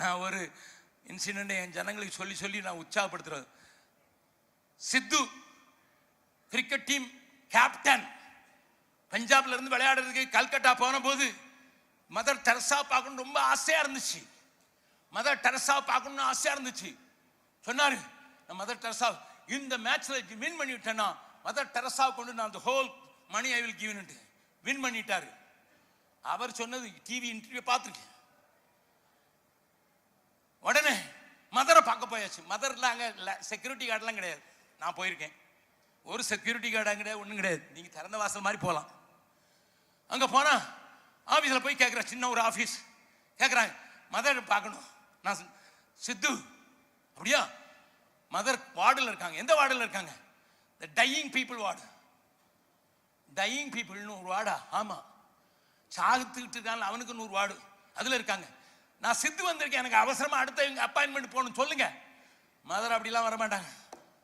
நான் ஒரு இன்சிடென்ட் என் ஜனங்களுக்கு சொல்லி சொல்லி நான் உற்சாகப்படுத்துறது. சித்து கிரிக்கெட் டீம் கேப்டன் பஞ்சாப்ல இருந்து விளையாடுறதுக்கு கல்கட்டா போன போது மதர் டெரசா பார்க்கணும் ரொம்ப ஆசையா இருந்துச்சு. மதர் டெரசா பார்க்கணும்னு ஆசையா இருந்துச்சு. சொன்னாரு நான் மதர் டெரசா இந்த மேட்ச்ல வின் பண்ணிவிட்டேன்னா மதர் டெரசா கொண்டு நான் அந்த ஹோல் மணி ஐ வில் கிவ்னுட்டு வின் பண்ணிட்டாரு. அவர் சொன்னது டிவி இன்டர்வியூ பார்த்துருக்கேன். போயாச்சு அங்கே இல்லை செக்யூரிட்டி கார்டெலாம் கிடையாது. நான் போயிருக்கேன். ஒரு செக்யூரிட்டி கார்டு கிடையாது ஒன்றும் கிடையாது. நீங்க திறந்த வாசல் மாதிரி போகலாம் அங்க போனா ஆபீஸ்ல போய் கேட்குறேன் சின்ன ஒரு ஆஃபீஸ் கேட்குறாங்க மதர் பார்க்கணும். நான் சித்து அப்படியா? மதர் வார்டில் இருக்காங்க. எந்த வார்டில் இருக்காங்க? The dying people ward dying பீப்புள்னு ஒரு வார்டா? ஆமா. சாகுத்துக்கிட்டு இருக்காங்க அவனுக்கு நூறு வார்டு. அதுல இருக்காங்க. நான் சித்து வந்திருக்கேன். எனக்கு அவசரமாக அடுத்த அப்பாயின்மெண்ட் போகணும். சொல்லுங்க. மதர் அப்படிலாம் வர மாட்டாங்க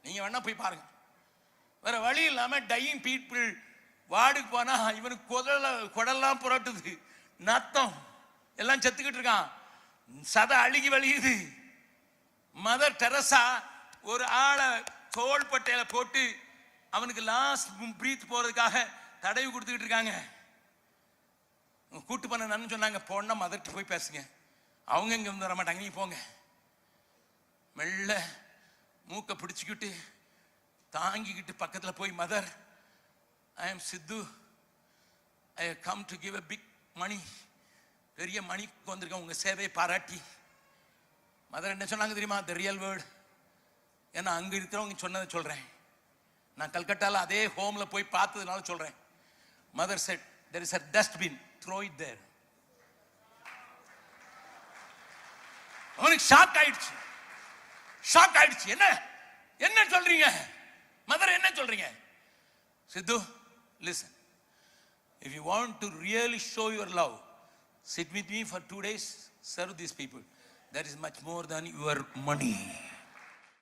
நீங்க வேணா போய் பாருங்க. வேற வழி இல்லாம டையிங் பீப்புள் வார்டுக்கு போனா இவனுக்கு குதல குடல்லாம் புரட்டுது. நத்தம். எல்லாம் செத்துக்கிட்டு இருக்கான். சதை அழுகி வழியுது. மதர் டெரசா ஒரு ஆளை தோள்பட்டையில போட்டு அவனுக்கு லாஸ்ட் பிரீத் போறதுக்காக தடவி கொடுத்துக்கிட்டு இருக்காங்க. கூட்டு பண்ண சொன்னாங்க. போனா மதர்கிட்ட போய் பேசுங்க. அவங்க இங்க வந்து வர மாட்டாங்க நீ போங்க. மெல்ல மூக்க பிடிச்சிக்கிட்டு தாங்கிக்கிட்டு பக்கத்தில் போய் mother I am Sidhu I come to give a big money பெரிய மணிக்கு வந்திருக்கேன் உங்கள் சேவையை பாராட்டி. மதர் என்ன சொன்னாங்க தெரியுமா? த ரியல் வேர்டு ஏன்னா அங்கே இருக்கிறவங்க சொன்னதை சொல்கிறேன் நான் கல்கட்டாவில் அதே ஹோமில் போய் பார்த்ததுனால சொல்கிறேன் mother said there is a dustbin throw it there அவனுக்கு ஷாக் ஆயிடுச்சு. ஷாக் ஆயிடுச்சு. என்ன? என்ன சொல்றீங்க? மதர் என்ன சொல்றீங்க? Sidhu listen if you want to really show your love sit with me for two days serve these people that is much more than your money